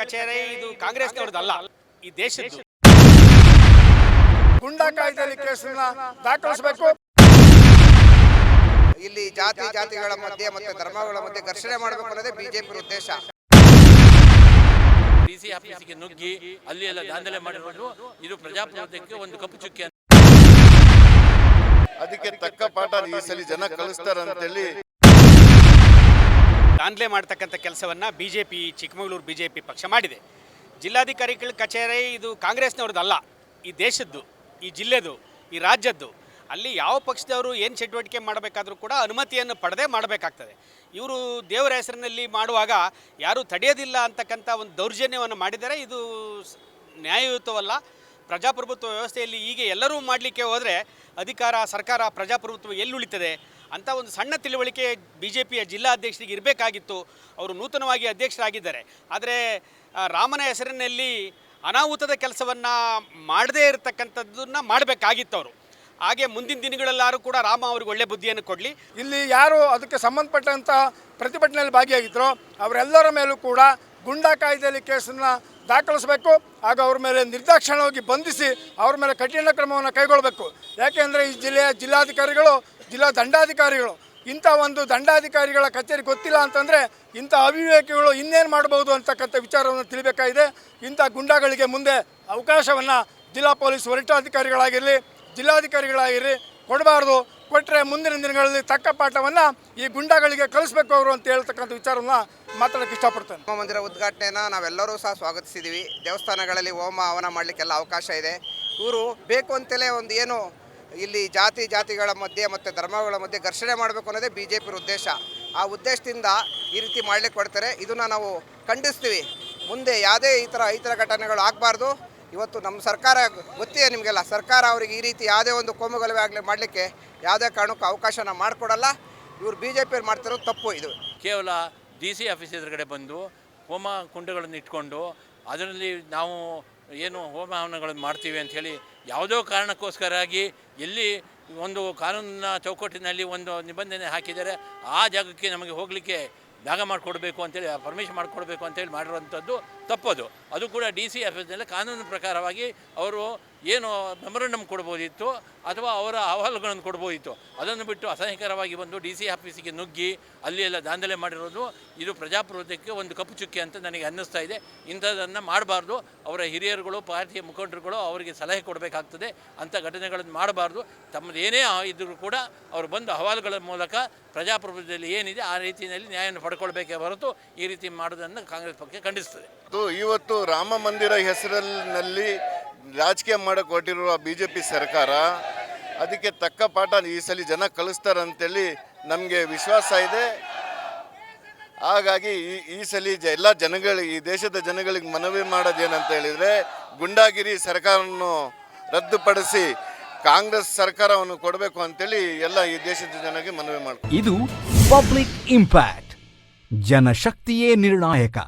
ಕಚೇರಿ ಇದು ಕಾಂಗ್ರೆಸ್ನವ್ರದ್ದಲ್ಲ ಈ ದೇಶದ್ದು. ಗುಂಡಾ ಕಾಯ್ದೆಯಲ್ಲಿ ಕೇಸನ್ನ ದಾಖಲಿಸಬೇಕು. ಇಲ್ಲಿ ಜಾತಿ ಜಾತಿಗಳ ಮಧ್ಯೆ ಮತ್ತೆ ಧರ್ಮಗಳ ಮಧ್ಯೆ ಘರ್ಷಣೆ ಮಾಡಬೇಕು ಅನ್ನೋದೇ ಬಿಜೆಪಿ ಉದ್ದೇಶ. ಡಿಸಿ ಆಫೀಸಿಗೆ ನುಗ್ಗಿ ಅಲ್ಲಿ ಎಲ್ಲ ದಾಂಧಲೆ ಮಾಡಿರೋದು ಇದು ಪ್ರಜಾಪ್ರಭುತ್ವಕ್ಕೆ ಒಂದು ಕಪ್ಪು ಚುಕ್ಕಿ ಅದಕ್ಕೆ ತಕ್ಕ ಪಾಠ ಈ ಸಲ ಜನ ಕಲಿಸ್ತಾರಂತೇಳಿ ದಾಂಧಲೆ ಮಾಡ್ತಕ್ಕಂಥ ಕೆಲಸವನ್ನು B J P Chikkamagaluru P ಪಕ್ಷ ಮಾಡಿದೆ. ಜಿಲ್ಲಾಧಿಕಾರಿಗಳ ಕಚೇರಿ ಇದು ಕಾಂಗ್ರೆಸ್ನವ್ರದ್ದಲ್ಲ ಈ ದೇಶದ್ದು, ಈ ಜಿಲ್ಲೆದು, ಈ ರಾಜ್ಯದ್ದು. ಅಲ್ಲಿ ಯಾವ ಪಕ್ಷದವರು ಏನು ಚಟುವಟಿಕೆ ಮಾಡಬೇಕಾದ್ರೂ ಕೂಡ ಅನುಮತಿಯನ್ನು ಪಡೆದೇ ಮಾಡಬೇಕಾಗ್ತದೆ. ಇವರು ದೇವರ ಹೆಸರಿನಲ್ಲಿ ಮಾಡುವಾಗ ಯಾರೂ ತಡೆಯೋದಿಲ್ಲ ಅಂತಕ್ಕಂಥ ಒಂದು ದೌರ್ಜನ್ಯವನ್ನು ಮಾಡಿದರೆ ಇದು ನ್ಯಾಯಯುತವಲ್ಲ. ಪ್ರಜಾಪ್ರಭುತ್ವ ವ್ಯವಸ್ಥೆಯಲ್ಲಿ ಹೀಗೆ ಎಲ್ಲರೂ ಮಾಡಲಿಕ್ಕೆ ಹೋದರೆ ಅಧಿಕಾರ, ಸರ್ಕಾರ, ಪ್ರಜಾಪ್ರಭುತ್ವ ಎಲ್ಲಿ ಉಳಿತದೆ? ಅಂತ ಒಂದು ಸಣ್ಣ ತಿಳುವಳಿಕೆ ಬಿ ಜೆ ಪಿಯ ಜಿಲ್ಲಾ ಅಧ್ಯಕ್ಷರಿಗೆ ಇರಬೇಕಾಗಿತ್ತು. ಅವರು ನೂತನವಾಗಿ ಅಧ್ಯಕ್ಷರಾಗಿದ್ದಾರೆ. ಆದರೆ ರಾಮನ ಹೆಸರಿನಲ್ಲಿ ಅನಾಹುತದ ಕೆಲಸವನ್ನು ಮಾಡದೇ ಇರತಕ್ಕಂಥದ್ದನ್ನು ಮಾಡಬೇಕಾಗಿತ್ತು ಅವರು ಹಾಗೆ ಮುಂದಿನ ದಿನಗಳಲ್ಲಾರು ಕೂಡ ರಾಮ ಅವ್ರಿಗೆ ಒಳ್ಳೆ ಬುದ್ಧಿಯನ್ನು ಕೊಡಲಿ. ಇಲ್ಲಿ ಯಾರು ಅದಕ್ಕೆ ಸಂಬಂಧಪಟ್ಟಂಥ ಪ್ರತಿಭಟನೆಯಲ್ಲಿ ಭಾಗಿಯಾಗಿದ್ದರೋ ಅವರೆಲ್ಲರ ಮೇಲೂ ಕೂಡ ಗುಂಡಾ ಕಾಯ್ದೆಯಲ್ಲಿ ಕೇಸನ್ನ ದಾಖಲಿಸಬೇಕು, ಹಾಗೂ ಅವ್ರ ಮೇಲೆ ನಿರ್ದಾಕ್ಷಿಣ್ಯವಾಗಿ ಬಂಧಿಸಿ ಅವ್ರ ಮೇಲೆ ಕಠಿಣ ಕ್ರಮವನ್ನು ಕೈಗೊಳ್ಳಬೇಕು ಯಾಕೆಂದರೆ ಈ ಜಿಲ್ಲೆಯ ಜಿಲ್ಲಾಧಿಕಾರಿಗಳು ಜಿಲ್ಲಾ ದಂಡಾಧಿಕಾರಿಗಳು. ಇಂಥ ಒಂದು ದಂಡಾಧಿಕಾರಿಗಳ ಕಚೇರಿ ಗೊತ್ತಿಲ್ಲ ಅಂತಂದರೆ ಇಂಥ ಅವಿವೇಕಿಗಳು ಇನ್ನೇನು ಮಾಡಬಹುದು ಅಂತಕ್ಕಂಥ ವಿಚಾರವನ್ನು ತಿಳಿಬೇಕಾಗಿದೆ. ಇಂಥ ಗುಂಡಾಗಳಿಗೆ ಮುಂದೆ ಅವಕಾಶವನ್ನು ಜಿಲ್ಲಾ ಪೊಲೀಸ್ ವರಿಷ್ಠಾಧಿಕಾರಿಗಳಾಗಿರಲಿ, ಜಿಲ್ಲಾಧಿಕಾರಿಗಳಾಗಿರಲಿ ಕೊಡಬಾರ್ದು. ಕೊಟ್ಟರೆ ಮುಂದಿನ ದಿನಗಳಲ್ಲಿ ತಕ್ಕ ಪಾಠವನ್ನು ಈ ಗುಂಡಾಗಳಿಗೆ ಕಲಿಸ್ಬೇಕು ಅವರು ಅಂತ ಹೇಳ್ತಕ್ಕಂಥ ವಿಚಾರವನ್ನು ಮಾತಾಡೋಕ್ಕೆ ಇಷ್ಟಪಡ್ತೇನೆ. ಹೋಮ ಮಂದಿರ ಉದ್ಘಾಟನೆನ ನಾವೆಲ್ಲರೂ ಸಹ ಸ್ವಾಗತಿಸಿದ್ದೀವಿ ದೇವಸ್ಥಾನಗಳಲ್ಲಿ ಹೋಮ ಹವನ ಮಾಡಲಿಕ್ಕೆಲ್ಲ ಅವಕಾಶ ಇದೆ. ಇವರು ಬೇಕು ಅಂತಲೇ ಒಂದು ಏನು ಇಲ್ಲಿ ಜಾತಿ ಜಾತಿಗಳ ಮಧ್ಯೆ ಮತ್ತು ಧರ್ಮಗಳ ಮಧ್ಯೆ ಘರ್ಷಣೆ ಮಾಡಬೇಕು ಅನ್ನೋದೇ ಪಿರ ಉದ್ದೇಶ. ಆ ಉದ್ದೇಶದಿಂದ ಈ ರೀತಿ ಮಾಡಲಿಕ್ಕೆ ಕೊಡ್ತಾರೆ ಇದನ್ನು ನಾವು ಖಂಡಿಸ್ತೀವಿ. ಮುಂದೆ ಯಾವುದೇ ಈ ಥರ ಈ ಥರ ಘಟನೆಗಳು ಆಗಬಾರ್ದು. ಇವತ್ತು ನಮ್ಮ ಸರ್ಕಾರ ಗೊತ್ತಿದೆ ನಿಮಗೆಲ್ಲ. ಸರ್ಕಾರ ಅವರಿಗೆ ಈ ರೀತಿ ಯಾವುದೇ ಒಂದು ಕೋಮುಗಲಭೆ ಆಗಲಿ ಮಾಡಲಿಕ್ಕೆ ಯಾವುದೇ ಕಾರಣಕ್ಕೂ ಅವಕಾಶನ ಮಾಡಿಕೊಡಲ್ಲ. ಇವರು ಬಿ ಜೆ ಪಿಯವ್ರು ಮಾಡ್ತಿರೋದು ತಪ್ಪು ಇದು. ಕೇವಲ ಡಿ ಸಿ ಆಫೀಸ್ ಎದುರುಗಡೆ ಬಂದು ಕೋಮ ಕುಂಡಗಳನ್ನು ಇಟ್ಕೊಂಡು ಅದರಲ್ಲಿ ನಾವು ಏನು ಹೋಮ ಮಾಡ್ತೀವಿ ಅಂಥೇಳಿ ಯಾವುದೋ ಕಾರಣಕ್ಕೋಸ್ಕರಾಗಿ ಎಲ್ಲಿ ಒಂದು ಕಾನೂನಿನ ಚೌಕಟ್ಟಿನಲ್ಲಿ ಒಂದು ನಿಬಂಧನೆ ಹಾಕಿದರೆ ಆ ಜಾಗಕ್ಕೆ ನಮಗೆ ಹೋಗಲಿಕ್ಕೆ ಜಾಗ ಮಾಡಿಕೊಡ್ಬೇಕು ಅಂತೇಳಿ ಪರ್ಮಿಷನ್ ಮಾಡಿಕೊಡ್ಬೇಕು ಅಂತೇಳಿ ಮಾಡಿರುವಂಥದ್ದು ತಪ್ಪದು. ಅದು ಕೂಡ ಡಿ ಸಿ ಆಫೀಸ್ನಲ್ಲಿ ಕಾನೂನು ಪ್ರಕಾರವಾಗಿ ಅವರು ಏನು ಮೆಮೊರಂಡಮ್ ಕೊಡ್ಬೋದಿತ್ತು ಅಥವಾ ಅವರ ಅಹವಾಲುಗಳನ್ನು ಕೊಡ್ಬೋದಿತ್ತು. ಅದನ್ನು ಬಿಟ್ಟು ಅಸಹ್ಯಕರವಾಗಿ ಬಂದು ಡಿ ಸಿ ಆಫೀಸಿಗೆ ನುಗ್ಗಿ ಅಲ್ಲಿ ಎಲ್ಲ ದಾಂಧಲೆ ಮಾಡಿರೋದು, ಇದು ಪ್ರಜಾಪ್ರಭುತ್ವಕ್ಕೆ ಒಂದು ಕಪ್ಪು ಚುಕ್ಕೆ ಅಂತ ನನಗೆ ಅನ್ನಿಸ್ತಾ ಇದೆ. ಇಂಥದ್ದನ್ನು ಮಾಡಬಾರ್ದು. ಅವರ ಹಿರಿಯರುಗಳು, ಪಾರ್ಟಿಯ ಮುಖಂಡರುಗಳು ಅವರಿಗೆ ಸಲಹೆ ಕೊಡಬೇಕಾಗ್ತದೆ ಅಂಥ ಘಟನೆಗಳನ್ನು ಮಾಡಬಾರ್ದು. ತಮ್ಮದೇನೇ ಇದ್ದರೂ ಕೂಡ ಅವರು ಬಂದು ಅಹವಾಲುಗಳ ಮೂಲಕ ಪ್ರಜಾಪ್ರಭುತ್ವದಲ್ಲಿ ಏನಿದೆ ಆ ರೀತಿಯಲ್ಲಿ ನ್ಯಾಯವನ್ನು ಪಡ್ಕೊಳ್ಬೇಕೇ ಹೊರತು ಈ ರೀತಿ ಮಾಡೋದನ್ನು ಕಾಂಗ್ರೆಸ್ ಪಕ್ಷ ಖಂಡಿಸ್ತದೆ ಇವತ್ತು ರಾಮ ಮಂದಿರ ಹೆಸರಿನಲ್ಲಿ ರಾಜಕೀಯ ಮಾಡಕ್ಕೆ ಹೊರಟಿರುವ ಬಿ ಜೆ ಪಿ ಸರ್ಕಾರ ಅದಕ್ಕೆ ತಕ್ಕ ಪಾಠ ಈ ಸಲ ಜನ ಕಲಿಸ್ತಾರಂತೇಳಿ ನಮಗೆ ವಿಶ್ವಾಸ ಇದೆ. ಹಾಗಾಗಿ ಈ ಈ ಸಲ ಜ ಎಲ್ಲ ಜನಗಳಿಗೆ, ಈ ದೇಶದ ಜನಗಳಿಗೆ ಮನವಿ ಮಾಡೋದೇನಂತ ಹೇಳಿದರೆ ಗುಂಡಾಗಿರಿ ಸರ್ಕಾರವನ್ನು ರದ್ದುಪಡಿಸಿ ಕಾಂಗ್ರೆಸ್ ಸರ್ಕಾರವನ್ನು ಕೊಡಬೇಕು ಅಂತೇಳಿ ಎಲ್ಲ ಈ ದೇಶದ ಜನರಿಗೆ ಮನವಿ ಮಾಡ್ತಾರೆ ಇದು ಪಬ್ಲಿಕ್ ಇಂಪ್ಯಾಕ್ಟ್, ಜನಶಕ್ತಿಯೇ ನಿರ್ಣಾಯಕ.